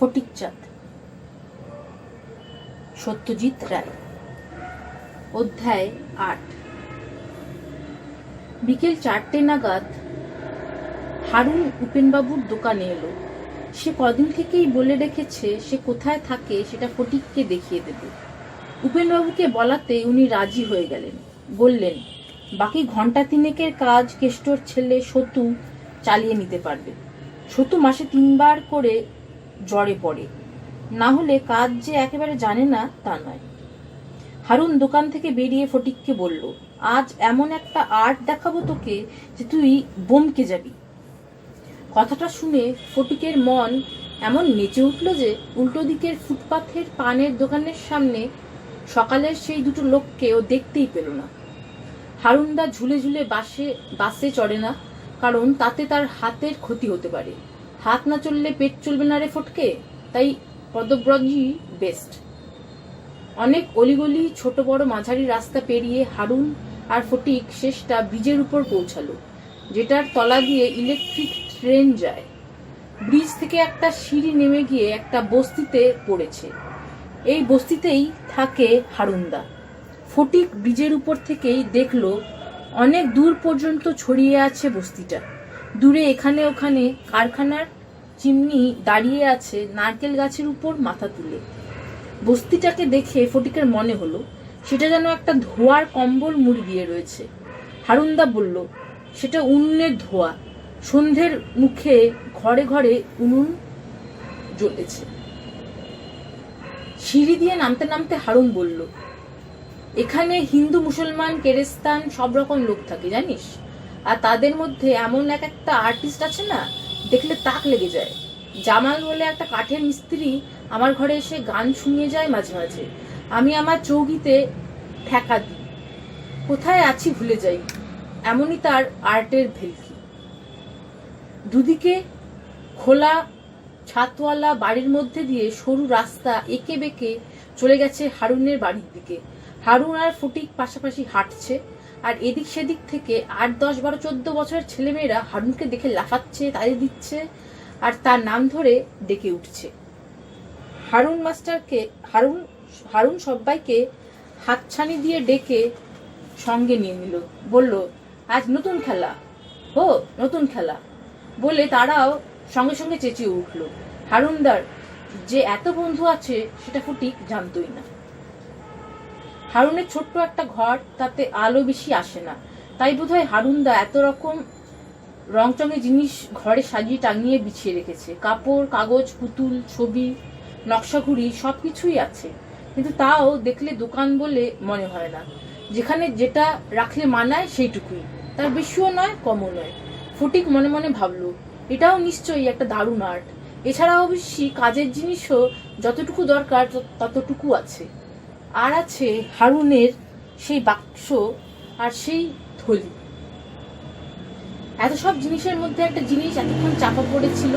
ফটিকচাঁদ। সত্যজিৎ রায়। অধ্যায় আট। বিকেল চারটে নাগাদ হারুন উপেনবাবুর দোকানে এলো। সে কদিন থেকেই বলে রেখেছে সে কোথায় থাকে সেটা ফটিককে দেখিয়ে দেবে। উপেনবাবুকে বলাতে উনি রাজি হয়ে গেলেন। বললেন, বাকি ঘণ্টা তিনেকের কাজ কেষ্টর ছেলে সতু চালিয়ে নিতে পারবে। সতু মাসে তিনবার করে জ্বরে পড়ে। না হলে কাজ যে একেবারে জানে না, তা নয়। হারুন দোকান থেকে বেরিয়ে ফটিককে বলল, আজ এমন একটা আর্ট দেখাবো তোকে যে তুই বমকে যাবি। কথাটা শুনে ফটিকের মন এমন নেচে উঠল যে উল্টো দিকের ফুটপাথের পানের দোকানের সামনে সকালের সেই দুটো লোককে ও দেখতেই পেল না। হারুনদা ঝুলে ঝুলে বাসে বাসে চড়ে না, কারণ তাতে তার হাতের ক্ষতি হতে পারে। হাত না চললে পেট চলবে না রে ফটকে? তাই পদব্রজই বেস্ট অনেক অলিগলি ছোট বড় মাঝারি রাস্তা পেরিয়ে হারুন আর ফটিক শেষটা ব্রিজের উপর পৌঁছালো, যেটার তলা দিয়ে ইলেকট্রিক ট্রেন যায়। ব্রিজ থেকে একটা সিঁড়ি নেমে গিয়ে একটা বস্তিতে পড়েছে। এই বস্তিতেই থাকে হারুনদা। ফটিক ব্রিজের উপর থেকেই দেখল, অনেক দূর পর্যন্ত ছড়িয়ে আছে বস্তিটা। দূরে এখানে ওখানে কারখানার চিমনি দাঁড়িয়ে আছে নারকেল গাছের উপর মাথা তুলে। বস্তিটাকে দেখে ফটিকের মনে হলো, সেটা যেন একটা ধোয়ার কম্বল মুড়ি দিয়ে রয়েছে। হারুনদা বলল, সেটা উনুনের ধোয়া। সন্ধ্যের মুখে ঘরে ঘরে উনুন জ্বলেছে। সিঁড়ি দিয়ে নামতে নামতে হারুন বলল, এখানে হিন্দু, মুসলমান, কেরেস্তান সব রকম লোক থাকে, জানিস? আর তাদের মধ্যে এমন এক একটা আর্টিস্ট আছে না, দেখলে তাক লেগে যায়। জামাল বলে একটা কাঠের মিস্ত্রি আমার ঘরে এসে গান শুনিয়ে যায় মাঝে মাঝে। আমি আমার চৌকিতে ঠেকা দিই। কোথায় আছি ভুলে যাই। এমনই তার আর্টের ভেলকি। দুদিকে খোলা ছাতওয়ালা বাড়ির মধ্যে দিয়ে সরু রাস্তা এঁকে বেঁকে চলে গেছে হারুনের বাড়ির দিকে। হারুন আর ফটিক পাশাপাশি হাঁটছে। আর এদিক সেদিক থেকে আট, দশ, বারো, চোদ্দ বছরের ছেলেমেয়েরা হারুনকে দেখে লাফাচ্ছে তাড়ি দিচ্ছে আর তার নাম ধরে ডেকে উঠছে। হারুন মাস্টারকে, হারুন হারুন সবাইকে হাতছানি দিয়ে ডেকে সঙ্গে নিয়ে নিল। বলল, আজ নতুন খেলা। ও নতুন খেলা। বলে তারাও সঙ্গে সঙ্গে চেঁচিয়ে উঠল। হারুনদার যে এত বন্ধু আছে, সেটা ফটিক জানতই না। হারুনের ছোট্ট একটা ঘর তাতে আলো বেশি আসে না। তাই বোধ বোধহয় হারুনদা এত রকম রংচঙে জিনিস ঘরে সাজিয়ে টাঙিয়ে বিছিয়ে রেখেছে। কাপড়, কাগজ, পুতুল, ছবি, নকশাঘুড়ি সবকিছুই আছে। কিন্তু তাও দেখলে দোকান বলে মনে হয় না। যেখানে যেটা রাখলে মানায় সেইটুকুই। তার বেশিও নয়, কমও নয়। ফটিক মনে মনে ভাবলো, এটাও নিশ্চয়ই একটা দারুণ আর্ট এছাড়া অবশ্যই কাজের জিনিসও যতটুকু দরকার ততটুকু আছে। আর আছে হারুনের সেই বাক্স আর সেই থলি। এত সব জিনিসের মধ্যে একটা জিনিস এতক্ষণ চাপা পড়েছিল।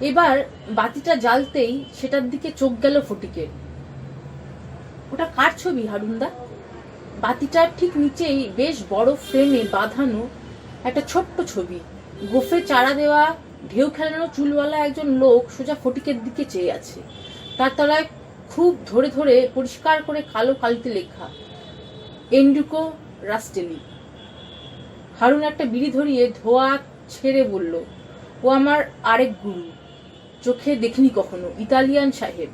এবার বাতিটা জ্বালতেই সেটার দিকে চোখ গেল ফটিকের ওটা কার ছবি, হারুনদা? বাতিটার ঠিক নিচেই বেশ বড় ফ্রেমে বাঁধানো একটা ছোট্ট ছবি। গোফে চারা দেওয়া, ঢেউ খেলানো চুলওয়ালা একজন লোক সোজা ফটিকের দিকে চেয়ে আছে। তার তলায় খুব ধরে ধরে পরিষ্কার করে কালো কালিতে লেখা। এন্ডুকো রাস্টেলি হারুন একটা বিড়ি ধরিয়ে ধোয়া ছেড়ে বলল, ও আমার আরেক গুরু। চোখে দেখিনি কখনো, ইতালিয়ান সাহেব।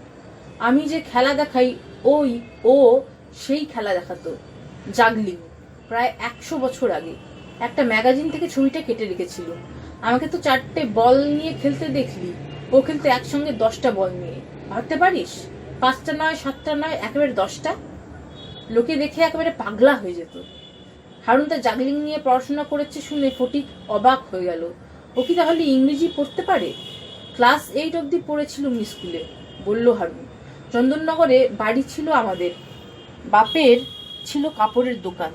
আমি যে খেলা দেখাই, ওই, ও সেই খেলা দেখাতো, জাগলিং, প্রায় একশো বছর আগে। একটা ম্যাগাজিন থেকে ছবিটা কেটে রেখেছিল। আমাকে তো চারটে বল নিয়ে খেলতে দেখলি, ও খেলতে একসঙ্গে দশটা বল নিয়ে। ভাবতে পারিস? পাঁচটা নয়, সাতটা নয়, একেবারে দশটা। লোকে দেখে একেবারে পাগলা হয়ে যেত। হারুন তার জাগলিং নিয়ে পড়াশোনা করেছে শুনে ফটিক অবাক হয়ে গেল। ও কি তাহলে ইংরেজি পড়তে পারে? ক্লাস এইট অবধি পড়েছিল স্কুলে, বলল হারুন। চন্দননগরে বাড়ি ছিল আমাদের। বাপের ছিল কাপড়ের দোকান।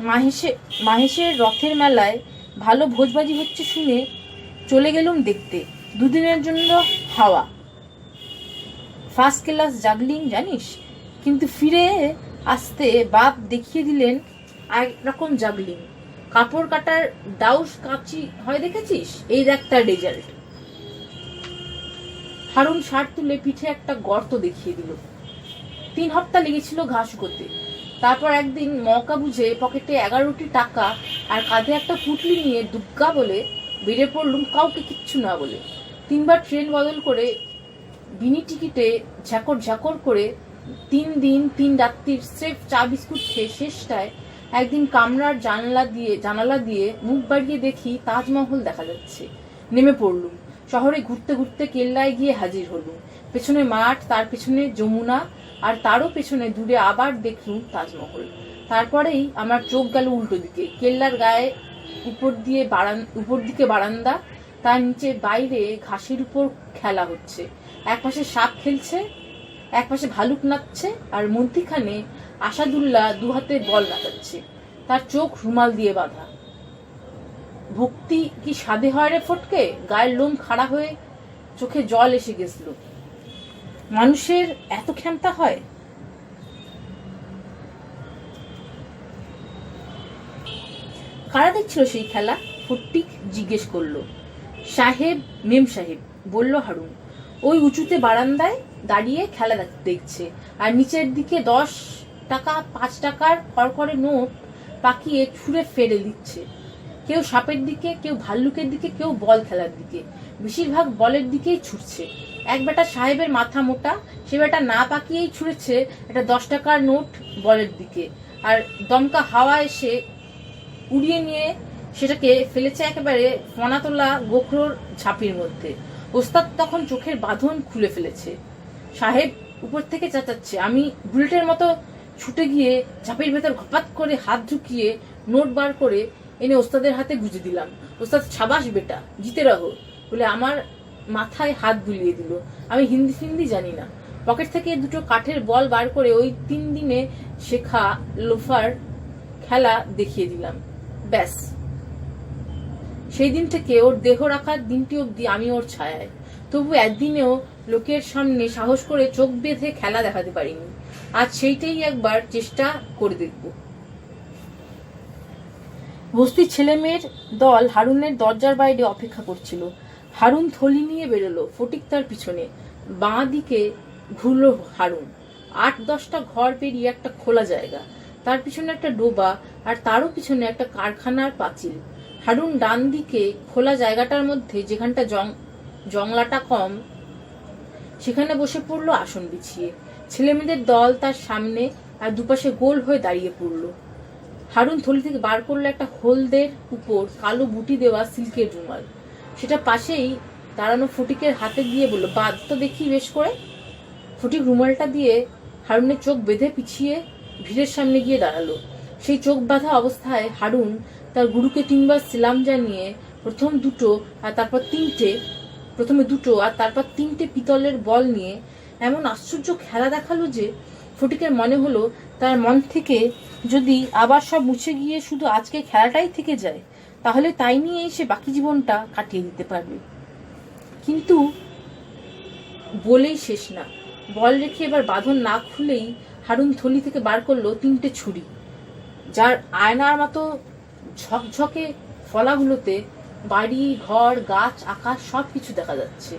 মাহেশে, মাহেশের রথের মেলায় ভালো ভোজবাজি হচ্ছে শুনে চলে গেলুম দেখতে। দুদিনের জন্য হাওয়া। ফার্স্ট ক্লাস জাগলিং জানিস? কিন্তু ফিরে আসতে বাপ দেখিয়ে দিলেন এক রকম জাগলিং। কাপড় কাটার ডাউস কাচি, হয় দেখেছিস? এই একটা রেজাল্ট হারুন শার্ট তুলে পিঠে একটা গর্ত দেখিয়ে দিল। তিন হপ্তাহ লেগেছিল ঘাস করতে তারপর একদিন মকা বুঝে পকেটে এগারোটি টাকা আর কাঁধে একটা পুটলি নিয়ে দুগ্গা বলে বেরিয়ে পড়লুম কাউকে কিচ্ছু না বলে। তিনবার ট্রেন বদল করে বিনি টিকিটে ঝাকর ঝাকর করে তিন দিন, তিন রাত্রির স্রেফ চা বিস্কুট খেয়ে শেষটায় একদিন কামরার জানলা দিয়ে, জানালা দিয়ে মুখ বাড়িয়ে দেখি তাজমহল দেখা যাচ্ছে। নেমে পড়লুম। শহরে ঘুরতে ঘুরতে কেল্লায় গিয়ে হাজির হলুম। পেছনে মাঠ, তার পেছনে যমুনা, আর তারও পেছনে দূরে আবার দেখলুম তাজমহল। তারপরেই আমার চোখ গেল উল্টো দিকে। কেল্লার গায়ে উপর দিয়ে বারান, উপর দিকে বারান্দা, তার নিচে বাইরে ঘাসের উপর খেলা হচ্ছে। এক পাশে সাপ খেলছে, এক পাশে ভালুক নাচছে, আর মন্ত্রীখানে আসাদুল্লাহ দু হাতে বল নাচাচ্ছে। তার চোখ রুমাল দিয়ে বাঁধা। ভক্তি কি সাধে হয় রে ফটকে? গায়ের লোম খাড়া হয়ে চোখে জল এসে গেছিল। মানুষের এত ক্ষমতা হয়? কারা দেখছিল সেই খেলা? ফটিক জিজ্ঞেস করল। সাহেব, মেম সাহেব, বলল হারুন। ওই উঁচুতে বারান্দায় দাঁড়িয়ে খেলা দেখ- দেখছে। আর নিচের দিকে দশ টাকা, পাঁচ টাকার খড়খড়ে নোট পাকিয়ে ছুঁড়ে ফেলে দিচ্ছে। কেউ সাপের দিকে, কেউ ভাল্লুকের দিকে, কেউ বল খেলার দিকে। বেশিরভাগ বলের দিকেই ছুটছে। এক বেটা সাহেবের মাথা মোটা, সে বেটা না পাকিয়েই ছুঁড়েছে একটা দশ টাকার নোট বলের দিকে। আর দমকা হাওয়া এসে উড়িয়ে নিয়ে সেটাকে ফেলেছে একেবারে ফনাতোলা গোখরোর ঝাঁপির মধ্যে। ওস্তাদ তখন চোখের বাঁধন খুলে ফেলেছে। সাহেব উপর থেকে চেঁচাচ্ছে। আমি বুলেটের মতো ছুটে গিয়ে ঝাঁপির ভেতর ঘপাত করে হাত ঢুকিয়ে নোট বার করে এনে ওস্তাদের হাতে গুঁজে দিলাম। ওস্তাদ, সাবাস বেটা, জিতে রহো বলে আমার মাথায় হাত বুলিয়ে দিল। আমি হিন্দি ফিন্দি জানি না। পকেট থেকে দুটো কাঠের বল বার করে ওই তিন দিনে শেখা লোফার খেলা দেখিয়ে দিলাম। ব্যাস। সেই দিন থেকে ওর দেহ রাখার দিনটি অবধি আমি ওর ছায়ায়। তবু একদিনেও লোকের সামনে সাহস করে চোখ বেঁধে খেলা দেখাতে পারিনি। আজ সেইটাই একবার চেষ্টা করে দেখব। বস্তির ছেলেমেয়ের দল হারুনের দরজার বাইরে অপেক্ষা করছিল। হারুন থলি নিয়ে বেরোলো, ফটিক তার পিছনে। বাঁ দিকে ঘুরলো হারুন। আট দশটা ঘর পেরিয়ে একটা খোলা জায়গা। তার পিছনে একটা ডোবা আর তারও পিছনে একটা কারখানার পাঁচিল। হারুন ডান দিকে খোলা জায়গাটার মধ্যে যেখানটা জংলাটা কম, সেখানে বসে পড়ল আসন বিছিয়ে। ছেলেমেয়েদের দল তার সামনে আর দুপাশে গোল হয়ে দাঁড়িয়ে পড়ল। হারুন থলি থেকে বার করল একটা হলদের উপর কালো বুটি দেওয়া সিল্কের রুমাল। সেটা পাশেই দাঁড়ানো ফটিকের হাতে দিয়ে বলল, বাদ তো দেখি বেশ করে। ফটিক রুমালটা দিয়ে হারুনের চোখ বেঁধে পিছিয়ে ভিড়ের সামনে গিয়ে দাঁড়াল। সেই চোখ বাঁধা অবস্থায় হারুন তার গুরুকে তিনবার সালাম জানিয়ে প্রথম দুটো আর তারপর তিনটে, প্রথমে দুটো আর তারপর তিনটে পিতলের বল নিয়ে এমন আশ্চর্য খেলা দেখাল যে ফটিকের মনে হলো তার মন থেকে যদি আবার সব মুছে গিয়ে শুধু আজকে খেলাটাই থেকে যায়, তাহলে তাই নিয়েই সে বাকি জীবনটা কাটিয়ে দিতে পারবে। কিন্তু বলেই শেষ না। বল রেখে এবার বাঁধন না খুলেই হারুন থলি থেকে বার করল তিনটে ছুরি, যার আয়নার মতো ঝকঝকে ফলাগুলোতে বাড়ি, ঘর, গাছ, আকাশ সব কিছু দেখা যাচ্ছে।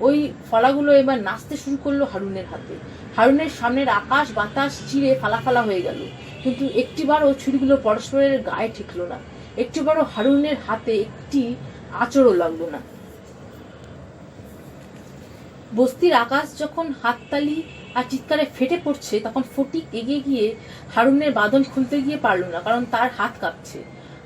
ওই ফলাগুলো এবার নাচতে শুরু করল হারুনের হাতে। হারুনের সামনের আকাশ, বাতাস চিরে ফালা ফালা হয়ে গেল। কিন্তু একটিবারও ছুরিগুলো পরস্পরের গায়ে ঠেকলো না। একটিবারও হারুনের হাতে একটি আচরও লাগল না। বস্তির আকাশ যখন হাততালি আর চিৎকারে ফেটে পড়ছে, তখন ফটিক এগিয়ে গিয়ে হারুনের বাঁধন খুলতে গিয়ে পারল না, কারণ তার হাত কাঁপছে।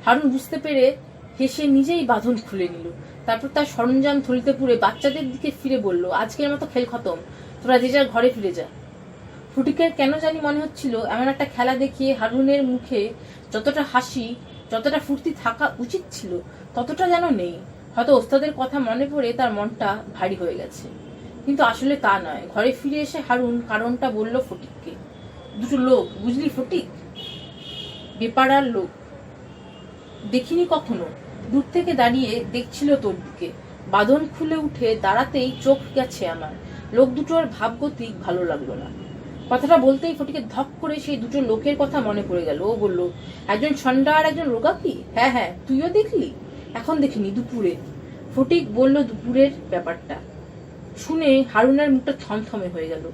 হারুন বুঝতে পেরে হেসে নিজেই বাঁধন খুলে নিল। তারপর তার সরঞ্জাম থলিতে পুরে বাচ্চাদের দিকে ফিরে বলল, আজকের মতো খেল খতম। তোরা যে যার ঘরে ফিরে যা। ফটিকের কেন জানি মনে হচ্ছিল, এমন একটা খেলা দেখিয়ে হারুনের মুখে যতটা হাসি, যতটা ফুর্তি থাকা উচিত ছিল, ততটা যেন নেই। হয়তো ওস্তাদের কথা মনে পড়ে তার মনটা ভারী হয়ে গেছে। কিন্তু আসলে তা নয়। ঘরে ফিরে এসে হারুন কারণটা বলল ফটিককে। দুটো লোক, বুঝলি ফটিক? বেপাড়ার লোক। দেখিনি কখনো। দূর থেকে দাঁড়িয়ে দেখছিল তোর দিকে বাঁধন খুলে উঠে দাঁড়াতেই চোখ গেছে আমার। লোক দুটোর ভাবগতিক ভালো লাগল না। কথাটা বলতেই ফটিকে ধপ করে সেই দুটো লোকের কথা মনে পড়ে গেল। ও বলল, একজন ছন্ডা আর একজন রোগাকি হ্যাঁ হ্যাঁ তুইও দেখলি? এখন দেখিনি, দুপুরে। ফটিক বলল দুপুরের ব্যাপারটা। শুনে হারুনের মুখটা থমথমে হয়ে গেল।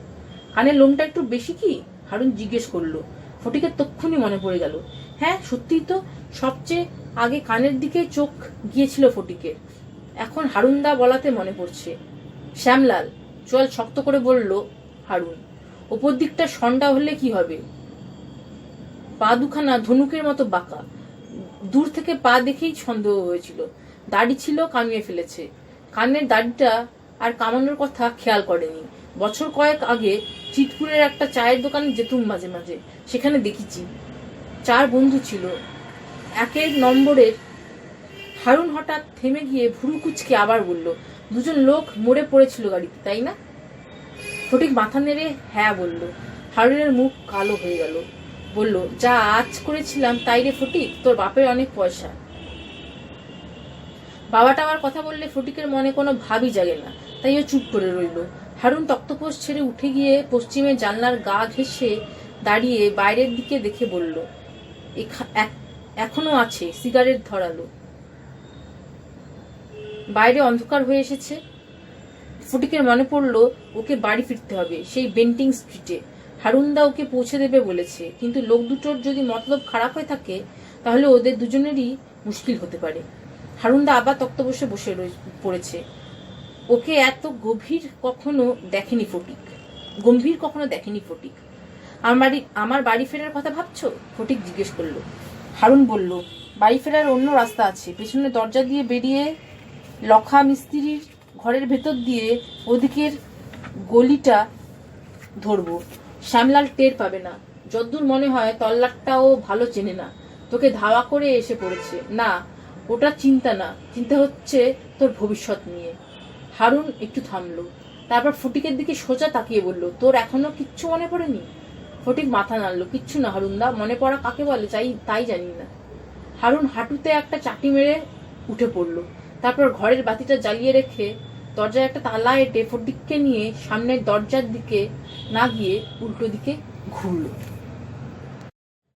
কানের লোমটা একটু বেশি কি? হারুন জিজ্ঞেস করল। ফটিকের তক্ষুনি মনে পড়ে গেল। হ্যাঁ সত্যিই তো সবচেয়ে আগে কানের দিকে চোখ গিয়েছিল ফটিকের। এখন হারুনদা বলাতে মনে পড়ছে। শ্যামলাল, চল শক্ত করে বলল, হারুন, ওপর দিকটা সন্ডা হলে কি হবে? পা দুখানা ধনুকের মতো বাঁকা। দূর থেকে পা দেখেই সন্দেহ হয়েছিল। দাড়ি ছিল কামিয়ে ফেলেছে। কানের দাড়িটা আর কামানোর কথা খেয়াল করেনি। বছর কয়েক আগে চিতপুরের একটা চায়ের দোকানে যেতুম মাঝে মাঝে, সেখানে দেখেছি। চার বন্ধু ছিল। একের নম্বরের হারুন হঠাৎ থেমে গিয়ে ভুরু কুচকে আবার বলল, দুজন লোক মরে পড়েছিল গাড়িতে, তাই না? ফটিক মাথা নেড়ে হ্যাঁ বলল। হারুনের মুখ কালো হয়ে গেল। বলল, যা আজ করেছিলাম, তাই রে ফটিক, তোর বাপের অনেক পয়সা। বাবাটা আমার কথা বললে ফটিকের মনে কোনো ভাবই জাগে না, তাই ও চুপ করে রইল। হারুন তক্তপোষ ছেড়ে উঠে গিয়ে পশ্চিমে জানলার গা ঘেঁষে দাঁড়িয়ে বাইরের দিকে দেখে বলল এখনও আছে, সিগারেট ধরালো। বাইরে অন্ধকার হয়ে এসেছে। ফটিকের মনে পড়ল, ওকে বাড়ি ফিরতে হবে, সেই বেন্টিং স্ট্রিটে। হারুনদা ওকে পৌঁছে দেবে বলেছে, কিন্তু লোক দুটোর যদি মতলব খারাপ হয়ে থাকে, তাহলে ওদের দুজনেরই মুশকিল হতে পারে। হারুনদা আবার তক্ত বসে পড়েছে। ওকে এত গভীর কখনো দেখেনি ফটিক। গম্ভীর কখনো দেখেনি ফটিক। আমার বাড়ি আমার বাড়ি ফেরার কথা ভাবছ? ফটিক জিজ্ঞেস করল। হারুন বলল, বাড়ি ফেরার অন্য রাস্তা আছে। পেছনে দরজা দিয়ে বেরিয়ে লখা মিস্ত্রির ঘরের ভেতর দিয়ে ওদিকের গলিটা ধরবো। শ্যামলাল টের পাবে না। যদ্দূর মনে হয় তল্লাটটাও ভালো চেনে না। তোকে ধাওয়া করে এসে পড়েছে। না, ওটা চিন্তা না। চিন্তা হচ্ছে তোর ভবিষ্যৎ নিয়ে। হারুন একটু থামলো। তারপর ফটিকের দিকে সোজা তাকিয়ে বলল, তোর এখনও কিচ্ছু মনে পড়েনি? ফটিক মাথা নাড়লো, কিচ্ছু না হারুনদা, মনে পড়া কাকে বলে চাই তাই জানি না। হারুন হাঁটুতে একটা চাটি মেরে উঠে পড়ল। তারপর ঘরের বাতিটা জ্বালিয়ে রেখে দরজায় একটা তালা এঁটে ফটিককে নিয়ে সামনের দরজার দিকে না গিয়ে উল্টো দিকে ঘুরলো।